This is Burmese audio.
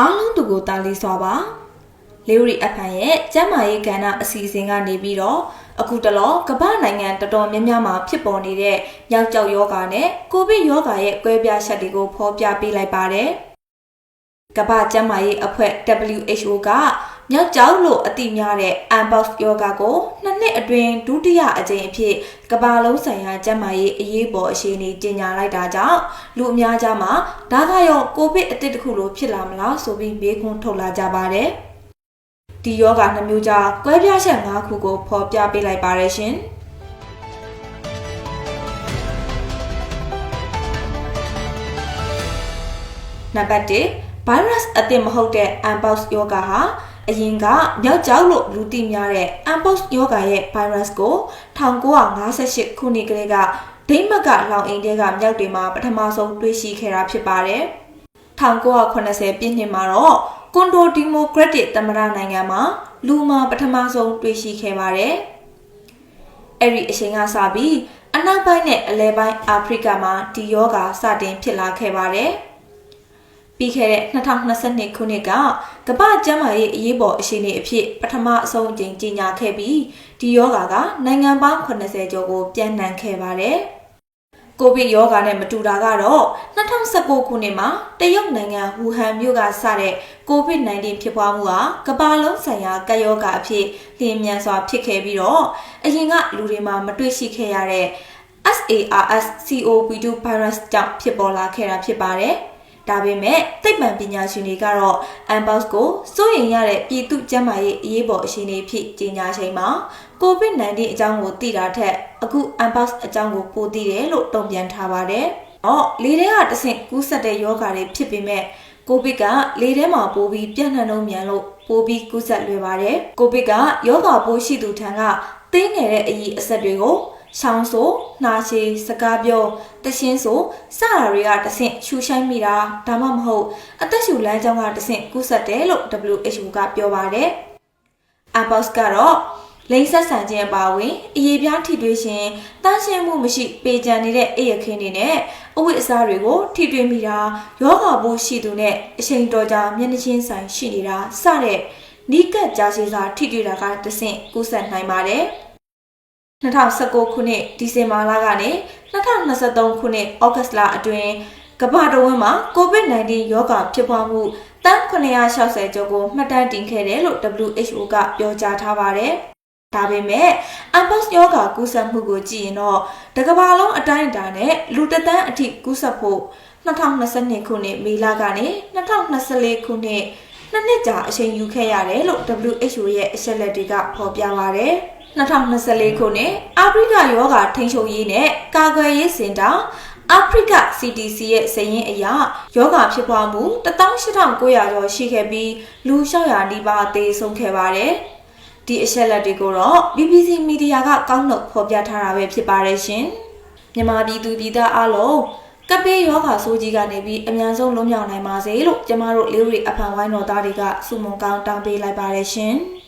အားလုံးသူကိုတာလီစွာပါလေရီအဖန်ရဲ့ကျမ်းမာရေးကဏ္ဍအစီအစဉ်ကနေပြီးတော့အခုတလောကမ္ဘာနိုင်ငံတော်တော်များများမှာဖြစ်ပေါ်နေတဲ့ယောက်ျောက်ယောဂါနဲ့ကိုဗစ်ယောဂါရဲ့ကွဲပြားချက်တွေကိုဖော်ပြပေးလိုက်ပါတယ်ကမ္ဘာကျန်းမာရေးအဖွဲ့ WHO က မြောက်ကျောက်လို့အတိများတဲ့ Mpox ယောဂါကိုနှစ်နှစ်အတွင်းဒုတိယအကြိမ်အဖြစ်ကမ္ဘာလုံးဆိုင်ရာကျန်းမာရေးအရေးပေါ်အခြေအနေကြေညာလိုက်တာကြောင့်လူအများကြားမှာဒါကရောကိုဗစ်အသစ်တစ်ခုလိုဖြစ်လာမလားဆိုပြီးမေးခွန်းထုတ်လာကြပါတယ်ဒီယောဂါနှမျိုးကြားကွဲပြားချက်၅ခုကိုဖော်ပြပေးလိုက်ပါရရှင်နံပါတ်1 virus အသစ်မဟုတ်တဲ့ Mpox ယောဂါဟာ အရင်ကမြောက်ကျောက်လို့လူသိများတဲ့ Mpox ယောဂါရဲ့ virus ကို1958ခုနှစ်ကလေးကဒိမတ်ကလောင်အိမ်တဲကမြောက်တွေမှာပထမဆုံးတွေ့ရှိခဲ့တာဖြစ်ပါတယ်။1980ပြည့်နှစ်မှာတော့ကွန်ဒိုဒီမိုကရက်တစ်သမ္မတနိုင်ငံမှာလူမှာပထမဆုံးတွေ့ရှိခဲ့ပါတယ်။အဲ့ဒီအချိန်ကစပြီးအနောက်ပိုင်းနဲ့အလဲပိုင်းအာဖရိကမှာဒီယောဂါစတင်ဖြစ်လာခဲ့ပါတယ်။ ပြီးခဲ့တဲ့2022ခုနှစ်ကကမ္ဘာ့ကျန်းမာရေးအရေးပေါ်အခြေအနေအဖြစ်ပထမအဆုံးအကြိမ်ကြေညာခဲ့ပြီးဒီယောဂါကနိုင်ငံပေါင်း80ကျော်ကိုပြန့်နှံ့ခဲ့ပါတယ်။ကိုဗစ်ယောဂါနဲ့မတူတာကတော့2019ခုနှစ်မှာတရုတ်နိုင်ငံဝူဟန်မြို့ကစတဲ့ COVID-19 ဖြစ်ပွားမှုဟာကမ္ဘာလုံးဆိုင်ရာကပ်ရောဂါအဖြစ်လျင်မြန်စွာဖြစ်ခဲ့ပြီးတော့အရင်ကလူတွေမှာမတွေ့ရှိခဲ့ရတဲ့ SARS-CoV-2 virus ကြောင့်ဖြစ်ပေါ်လာခဲ့တာဖြစ်ပါတယ်။ ဒါပေမဲ့သိပ္ပံပညာရှင်တွေကတော့ Unbox ကိုစိုးရိမ်ရတဲ့ပြည်သူ့ကျန်းမာရေးအရေးပေါ်အခြေအနေဖြစ်ကြေညာချိန်မှာ COVID-19 အကြောင်းကိုသိတာထက်အခု Unbox အကြောင်းကိုပိုသိတယ်လို့တုံ့ပြန်ထားပါတယ်။အော်လေထဲကတဆင့်ကူးစက်တဲ့ယောဂါတွေဖြစ်ပေမဲ့ကိုဗစ်ကလေထဲမှာပိုပြီးပြန့်နှံ့နှုံးမြန်လို့ပိုပြီးကူးစက်လွယ်ပါတယ်။ကိုဗစ်ကယောဂါပိုးရှိသူထံကသိငယ်တဲ့အရေးအဆက်တွေကို ရှောင်းဆိုနှာချေစကားပြောတရှင်းဆိုစတာတွေကတဆင့်ရှူဆိုင်မိတာဒါမှမဟုတ်အသက်ရှူလမ်းကြောင်းကတဆင့်ကူးစက်တယ်လို့ WHO ကပြောပါတယ်။ Abbas ကတော့လိမ့်ဆက်ဆန်ခြင်းအပါအဝင်အရေးပြားထိတွေ့ခြင်းတန်းရှင်းမှုမရှိ ပေကြံနေတဲ့အိရခင်းတွေနဲ့အဝိအစားတွေကို ထိတွေ့မိတာယောဂဘိုးရှိသူနဲ့အချိန်တော်ကြာမျက်နှာချင်းဆိုင်ရှိနေတာစတဲ့နီးကပ်ကြာရှည်စွာထိတွေ့တာကတဆင့်ကူးစက်နိုင်ပါတယ်။ 2019ခုနှစ်ဒီဇင်ဘာလကနေ2023ခုနှစ်ဩဂတ်လအတွင်းကမ္ဘာတဝန်းမှာ COVID-19 ရောဂါဖြစ်ပွားမှုတန်း960ကျော်ကိုမှတ်တမ်းတင်ခဲ့တယ်လို့ WHO ကပြောကြားထားပါတယ်။ဒါပေမဲ့ Mpox ရောဂါကူးစက်မှုကိုကြည့်ရင်တော့တကမ္ဘာလုံးအတိုင်းအတာနဲ့လူတသန်းအထိကူးစက်ဖို့2022ခုနှစ်မေလကနေ2024ခုနှစ် နှစ်နှစ်ကြာအချိန်ယူခဲ့ရတယ်လို့ WHO ရဲ့အချက်အလက်တွေကဖော်ပြပါတယ်။2024ခုနှစ်အာဖရိကယောဂါထိန်းချုပ်ရေးနဲ့ကာကွယ်ရေးစင်တာအာဖရိက CDC ရဲ့စည်ရင်းအရယောဂါဖြစ်ပွားမှု18900ကျော်ရှိခဲ့ပြီးလူ600နီးပါးသေဆုံးခဲ့ပါတယ်။ဒီအချက်လက်တွေကိုတော့ BBC မီဒီယာကကောက်နှုတ်ဖော်ပြထားတာပဲဖြစ်ပါတယ်ရှင်။မြန်မာပြည်သူပြည်သားအလုံး ကပေးယောဂါဆိုးကြီးကနေပြီးအများဆုံးလွတ်မြောက်နိုင်ပါစေလို့ကျမတို့လေးဝရီအဖန်ဝိုင်းတော်သားတွေကဆုမွန်ကောင်းတောင်းပေးလိုက်ပါတယ်ရှင်။